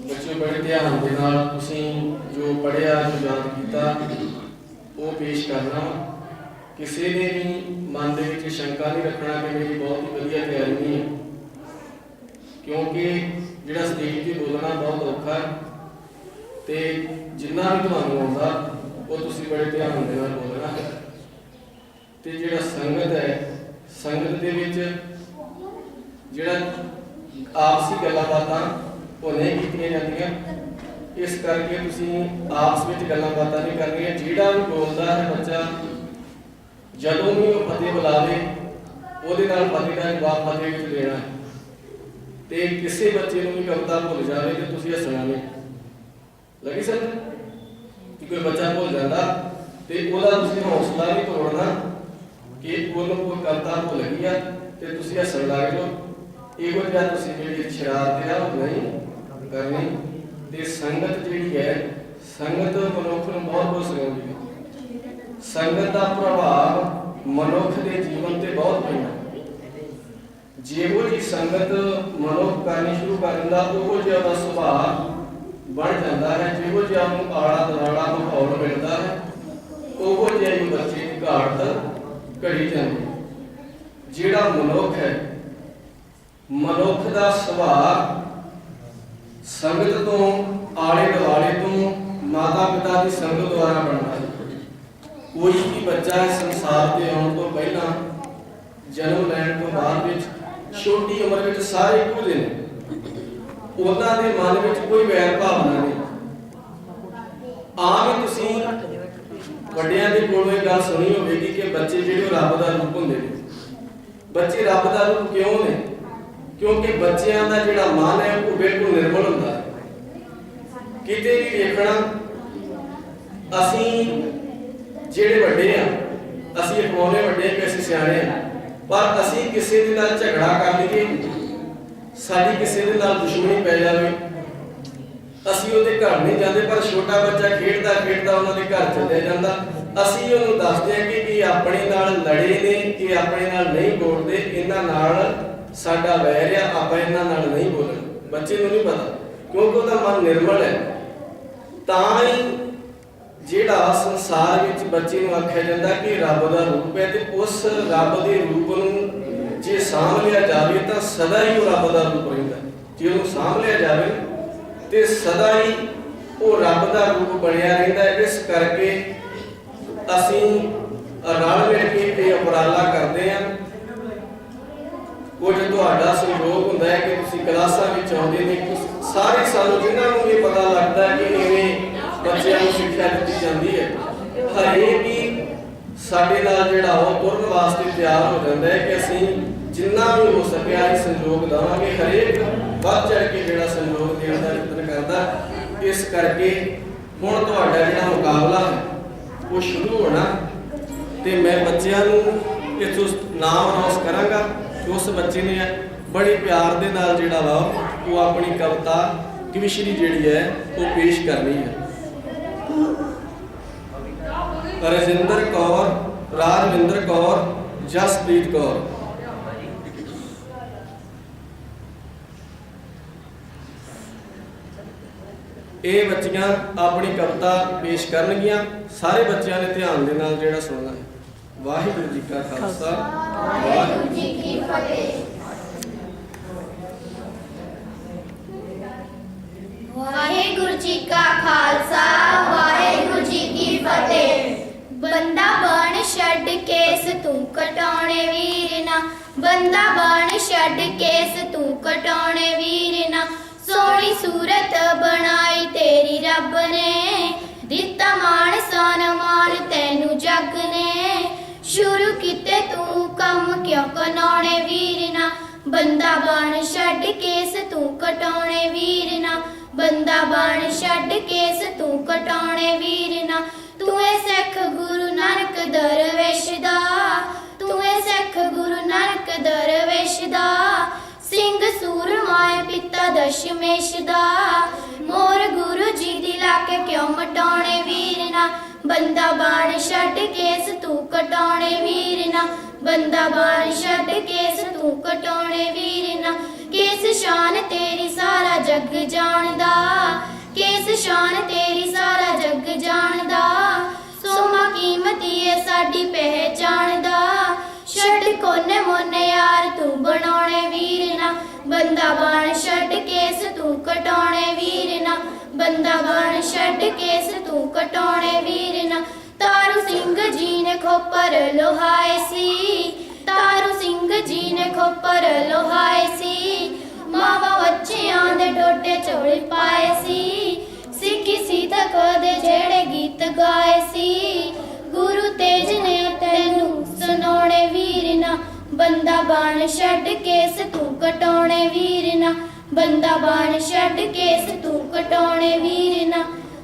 ਬੱਚੇ ਬੜੇ ਧਿਆਨ ਦੇ ਨਾਲ ਤੁਸੀਂ ਜੋ ਪੜਿਆ ਜੋ ਯਾਦ ਕੀਤਾ, ਉਹ ਪੇਸ਼ ਕਰਨਾ। ਕਿਸੇ ਨੇ ਵੀ ਮਨ ਦੇ ਵਿੱਚ ਸ਼ੰਕਾ ਨਹੀਂ ਰੱਖਣਾ ਕਿ ਮੇਰੀ ਬਹੁਤ ਹੀ ਵਧੀਆ ਤਿਆਰੀ ਨਹੀਂ ਹੈ। ਕਿਉਂਕਿ ਜਿਹੜਾ ਸਟੇਜ ਤੇ ਬੋਲਣਾ ਬਹੁਤ ਔਖਾ ਹੈ ਤੇ ਜਿੰਨਾ ਵੀ ਤੁਹਾਨੂੰ ਆਉਂਦਾ, ਉਹ ਤੁਸੀਂ ਬੜੇ ਧਿਆਨ ਦੇ ਨਾਲ ਬੋਲਣਾ। ਹੈ ਤੇ ਜਿਹੜਾ ਸੰਗਤ ਹੈ, ਸੰਗਤ ਦੇ ਵਿੱਚ ਜਿਹੜਾ ਆਪਸੀ ਗੱਲਾਂ ਬਾਤਾਂ ਉਹ ਨਹੀਂ ਕੀਤੀਆਂ ਜਾਂਦੀਆਂ। ਇਸ ਕਰਕੇ ਤੁਸੀਂ ਆਪਸ ਵਿੱਚ ਗੱਲਾਂ ਬਾਤਾਂ ਨਹੀਂ ਕਰਨੀਆਂ। ਜਿਹੜਾ ਵੀ ਬੋਲਦਾ ਹੈ ਬੱਚਾ, ਜਦੋਂ ਵੀ ਉਹ ਫਤਿਹ ਬੁਲਾਵੇ, ਉਹਦੇ ਨਾਲ ਫਤਿਹ ਦਾ ਜਵਾਬ ਫਤਿਹ ਵਿੱਚ ਦੇਣਾ ਹੈ। ਤੇ ਕਿਸੇ ਬੱਚੇ ਨੂੰ ਵੀ ਕਵਿਤਾ ਭੁੱਲ ਜਾਵੇ ਤੇ ਤੁਸੀਂ ਹੱਸਣਾ ਨਹੀਂ। ਲੱਗੀ ਸਰ? ਕਿ ਕੋਈ ਬੱਚਾ ਭੁੱਲ ਜਾਂਦਾ ਤੇ ਉਹਦਾ ਤੁਸੀਂ ਹੌਸਲਾ ਨਹੀਂ ਤੋੜਨਾ ਕਿ ਉਹਨੂੰ ਕੋਈ ਕਵਿਤਾ ਭੁੱਲ ਗਈ ਆ ਤੇ ਤੁਸੀਂ ਹੱਸਣ ਲੱਗ ਜਾਓ। ਇਹੋ ਜਿਹਾ ਤੁਸੀਂ ਜਿਹੜੀ ਸ਼ਰਾਰਤ ਹੈ ਉਹ ਨਹੀਂ। ਕਰਨੀ ਤੇ ਸੰਗਤ ਜਿਹੜੀ ਹੈ, ਸੰਗਤ ਮਨੁੱਖ ਨੂੰ ਬਹੁਤ ਕੁਝ ਸਿਖਾਉਂਦੀ ਹੈ। ਸੰਗਤ ਦਾ ਪ੍ਰਭਾਵ ਮਨੁੱਖ ਦੇ ਜੀਵਨ ਤੇ ਬਹੁਤ ਪੈਂਦਾ ਜਿਹੋ ਜੀ ਸੰਗਤ ਮਨੁੱਖ ਕਰਨੀ ਸ਼ੁਰੂ ਕਰ ਦਿੰਦਾ ਉਹੋ ਜਿਹਾ ਸੁਭਾਅ ਬਣ ਜਾਂਦਾ ਹੈ, ਜਿਹੋ ਜਿਹਾ ਉਹਨੂੰ ਆਲਾ ਦੁਆਲਾ ਮਾਹੌਲ ਮਿਲਦਾ ਹੈ, ਉਹੋ ਜਿਹਾ ਹੀ ਬੱਚੇ ਘਾਟ ਘੜੀ ਜਾਂਦੀ ਜਿਹੜਾ ਮਨੁੱਖ ਹੈ, ਮਨੁੱਖ ਦਾ ਸੁਭਾਅ ਸੰਗਤ ਤੋਂ, ਆਲੇ ਦੁਆਲੇ ਤੋਂ ਮਾਤਾ ਪਿਤਾ ਦੀ ਸੰਗਤ ਦੁਆਰਾ ਬਣਦਾ ਹੈ। ਕੋਈ ਵੀ ਬੱਚਾ ਸੰਸਾਰ ਤੇ ਆਉਣ ਤੋਂ ਪਹਿਲਾਂ ਜਨਮ ਲੈਣ ਤੋਂ ਬਾਅਦ ਵਿੱਚ ਛੋਟੀ ਉਮਰ ਵਿੱਚ ਸਾਰੇ ਇੱਕੋ ਜਿਹੇ ਨੇ। ਉਹਨਾਂ ਦੇ ਮਨ ਵਿੱਚ ਕੋਈ ਵੈਰ ਭਾਵਨਾ ਨਹੀਂ। ਆਮ ਹੀ ਤੁਸੀਂ ਵੱਡਿਆਂ ਦੇ ਕੋਲੋਂ ਇਹ ਗੱਲ ਸੁਣੀ ਹੋਵੇਗੀ ਕਿ ਬੱਚੇ ਜਿਹੜੇ ਰੱਬ ਦਾ ਰੂਪ ਹੁੰਦੇ ਨੇ। ਬੱਚੇ ਰੱਬ ਦਾ ਰੂਪ ਕਿਉਂ ਨੇ? ਕਿਉਂਕਿ ਬੱਚਿਆਂ ਦਾ ਜਿਹੜਾ ਮਨ ਹੈ ਉਹ ਬਿਲਕੁਲ ਨਿਰਮਲ ਹੁੰਦਾ ਹੈ। ਕਿਤੇ ਵੀ ਵੇਖਣਾ, ਅਸੀਂ ਜਿਹੜੇ ਵੱਡੇ ਆ ਅਸੀਂ ਅਖਵਾਉਣੇ ਵੱਡੇ ਕਿ ਅਸੀਂ ਸਿਆਣੇ ਆ ਪਰ ਅਸੀਂ ਕਿਸੇ ਦੇ ਨਾਲ ਝਗੜਾ ਕਰ ਲਈਏ, ਸਾਡੀ ਕਿਸੇ ਦੇ ਨਾਲ ਦੁਸ਼ਮਣੀ ਪੈ ਜਾਵੇ, ਅਸੀਂ ਉਹਦੇ ਘਰ ਨਹੀਂ ਜਾਂਦੇ, ਪਰ ਛੋਟਾ ਬੱਚਾ ਖੇਡਦਾ ਖੇਡਦਾ ਉਹਨਾਂ ਦੇ ਘਰ ਚਲੇ ਜਾਂਦਾ। ਅਸੀਂ ਉਹਨੂੰ ਦੱਸਦੇ ਹਾਂ ਕਿ ਇਹ ਆਪਣੇ ਨਾਲ ਲੜੇ ਨੇ, ਕਿ ਆਪਣੇ ਨਾਲ ਨਹੀਂ ਬੋਲਦੇ, ਇਹਨਾਂ ਨਾਲ ਸਾਡਾ ਵੈਰ ਆ ਆਪਾਂ ਇਹਨਾਂ ਨਾਲ ਨਹੀਂ ਬੋਲਣਾ। ਬੱਚੇ ਨੂੰ ਨਹੀਂ ਪਤਾ, ਕਿਉਂਕਿ ਉਹਦਾ ਮਨ ਨਿਰਮਲ ਹੈ। ਤਾਂ ਹੀ ਜਿਹੜਾ ਸੰਸਾਰ ਵਿੱਚ ਬੱਚੇ ਨੂੰ ਆਖਿਆ ਜਾਂਦਾ ਕਿ ਰੱਬ ਦਾ ਰੂਪ ਹੈ ਤੇ ਉਸ ਰੱਬ ਦੇ ਰੂਪ ਨੂੰ ਜੇ ਸਾਂਭ ਲਿਆ ਜਾਵੇ ਤਾਂ ਸਦਾ ਹੀ ਉਹ ਰੱਬ ਦਾ ਰੂਪ ਰਹਿੰਦਾ। ਜੇ ਉਹਨੂੰ ਸਾਂਭ ਲਿਆ ਜਾਵੇ ਤੇ ਸਦਾ ਹੀ ਉਹ ਰੱਬ ਦਾ ਰੂਪ ਬਣਿਆ ਰਹਿੰਦਾ ਹੈ। ਇਸ ਕਰਕੇ ਅਸੀਂ ਰਲ ਮਿਲ ਕੇ ਇਹ ਉਪਰਾਲਾ ਕਰਦੇ ਹਾਂ। ਕੁਝ ਤੁਹਾਡਾ ਸਹਿਯੋਗ ਹੁੰਦਾ ਹੈ ਕਿ ਤੁਸੀਂ ਕਲਾਸਾਂ ਵਿੱਚ ਆਉਂਦੇ ਨੇ ਸਾਰੇ ਸਾਨੂੰ ਜਿਨ੍ਹਾਂ ਨੂੰ ਇਹ ਪਤਾ ਲੱਗਦਾ ਹੈ ਕਿ ਇਵੇਂ ਬੱਚਿਆਂ ਨੂੰ ਸਿੱਖਿਆ ਦਿੱਤੀ ਜਾਂਦੀ ਹੈ। ਹਰੇਕ ਹੀ ਸਾਡੇ ਨਾਲ ਜਿਹੜਾ ਉਹ ਤੁਰਨ ਵਾਸਤੇ ਤਿਆਰ ਹੋ ਜਾਂਦਾ ਹੈ ਕਿ ਅਸੀਂ ਜਿੰਨਾ ਵੀ ਹੋ ਸਕਿਆ ਇਹ ਸੰਯੋਗ ਦੇਵਾਂਗੇ। ਹਰੇਕ ਵੱਧ ਚੜ ਕੇ ਜਿਹੜਾ ਸੰਯੋਗ ਦੇਣ ਦਾ ਯਤਨ ਕਰਦਾ, ਇਸ ਕਰਕੇ ਹੁਣ ਤੁਹਾਡਾ ਜਿਹੜਾ ਮੁਕਾਬਲਾ ਹੈ, ਉਹ ਸ਼ੁਰੂ ਹੋਣਾ ਤੇ ਮੈਂ ਬੱਚਿਆਂ ਨੂੰ ਇਥੋਂ ਨਾਮ ਅਨਾਉਂਸ ਕਰਾਂਗਾ। ਉਸ ਬੱਚੇ ਨੇ ਬੜੇ ਪਿਆਰ ਦੇ ਨਾਲ ਜਿਹੜਾ ਵਾ, ਉਹ ਆਪਣੀ ਕਵਿਤਾ ਕਵਿਸ਼ਰੀ ਜਿਹੜੀ ਹੈ, ਉਹ ਪੇਸ਼ ਕਰਨੀ ਹੈ। ਰਜਿੰਦਰ ਕੌਰ, ਰਾਜਵਿੰਦਰ ਕੌਰ, ਜਸਪ੍ਰੀਤ ਕੌਰ। ਇਹ ਬੱਚੀਆਂ ਆਪਣੀ ਕਵਿਤਾ ਪੇਸ਼ ਕਰਨਗੀਆਂ। ਸਾਰੇ ਬੱਚਿਆਂ ਨੇ ਧਿਆਨ ਦੇ ਨਾਲ ਜਿਹੜਾ ਸੁਣਨਾ ਹੈ। ਵਾਹਿਗੁਰੂ ਜੀ ਕਾ ਖਾਲਸਾ। ਵਾਹਿਗੁਰੂ ਜੀ ਕੀ ਫਤਿਹ। ਵਾਹਿਗੁਰੂ ਜੀ ਕਾ ਖਾਲਸਾ, ਵਾਹਿਗੁਰੂ ਜੀ ਕੀ ਫਤਿਹ। ਬੰਦਾ ਬਣ ਛੱਡ ਕੇਸ ਤੂੰ ਕਟਾਉਣੇ ਵੀਰ ਨਾ। ਬੰਦਾ ਬਣ ਛੱਡ ਕੇਸ ਤੂੰ ਕਟਾਉਣੇ ਵੀਰ ਨਾ। ਸੋਹਣੀ ਸੂਰਤ ਬਣਾਈ ਤੇਰੀ ਰੱਬ ਨੇ। ਦਿੱਤਾ ਮਾਣ ਸਨਮਾਨ ਤੈਨੂੰ ਜੱਗ ਨੇ। ਸ਼ੁਰੂ ਕੀਤੇ ਤੂੰ ਕੰਮ ਕਿਉਂ ਕਨਾਉਣੇ ਵੀਰ ਨਾ? ਬੰਦਾ ਬਣ ਛੱਡ ਕੇਸ ਤੂੰ ਕਟਾਉਣੇ ਵੀਰ ਨਾ। ਬੰਦਾ ਬਣ ਛੱਡ ਕੇਸ ਤੂੰ ਕਟਾਉਣੇ ਵੀਰ ਨਾ। ਤੂੰ ਏ ਸਿੱਖ ਗੁਰੂ ਨਾਨਕ ਦਰਵੇਸ਼ ਦਾ। ਤੂੰ ਏ ਸਿੱਖ ਗੁਰੂ ਨਾਨਕ ਦਰਵੇਸ਼ ਦਾ। ਸਿੰਘ ਸੂਰਮਾਏ ਪਿਤਾ ਦਸ਼ਮੇਸ਼ ਦਾ। ਮੋਰ ਗੁਰੂ ਜੀ ਦੀ ਲਾ ਕੇ ਕਿਉਂ ਮਟਾਉਣੇ ਬੰਦਾ ਬਾਣ ਛੱਡ ਕੇਸ ਤੂੰ ਕਟਾਉਣੇ ਵੀਰ ਨਾ। ਬੰਦਾ ਬਾਣ ਛੱਡ ਕੇਸ ਤੂੰ ਕਟਾਉਣੇ ਵੀਰ ਨਾ। ਕੇਸ ਸ਼ਾਨ ਤੇਰੀ ਸਾਰਾ ਜੱਗ ਜਾਣਦਾ। ਕੇਸ ਸ਼ਾਨ ਤੇਰੀ ਸਾਰਾ ਜੱਗ ਜਾਣਦਾ। ਸੋਮਾ ਕੀਮਤੀ ਏ ਸਾਡੀ ਪਹਿਚਾਣਦਾ। ਛੱਡ ਕੋਨੇ ਮੋਨੇ ਯਾਰ ਤੂੰ ਬਣਾਉਣੇ ਵੀਰ ਨਾ। ਬੰਦਾ ਬਾਣ ਛੱਡ ਕੇਸ ਤੂੰ ਕਟਾਉਣੇ ਵੀਰ ਨਾ। ਬੰਦਾ ਬਾਣ ਛੱਡ ਕੇ ਤੂੰ ਕਟਾਉਣੇ ਵੀਰ ਨਾ, ਤਾਰੂ ਸਿੰਘ ਜੀ ਨੇ ਖੋਪਰ ਲੋਹਾਏ ਸੀ। ਤਾਰੂ ਸਿੰਘ ਜੀ ਨੇ ਖੋਪਰ ਲੋਹਾਏ ਸੀ। ਮਾਵਾ ਬੱਚਿਆਂ ਦੇ ਡੋਡੇ ਚੋਲੇ ਪਾਏ ਸੀ। ਸਿੱਖੀ ਸੀ ਤੱਕ ਦੇ ਜਿਹੜੇ ਗੀਤ ਗਾਏ ਸੀ। ਗੁਰੂ ਤੇਜ ਨੇ ਤੈਨੂੰ ਸੁਣਾਉਣੇ ਵੀਰ ਨਾ, ਬੰਦਾ ਬਾਣ ਛੱਡ ਕੇਸ ਤੂੰ ਕਟਾਉਣੇ ਵੀਰ ਨਾ, ਬੰਦਾ ਬਾਣ ਛੱਡ ਕੇਸ ਤੂੰ ਕਟਾਉਣੇ ਵੀਰ ਨਾ।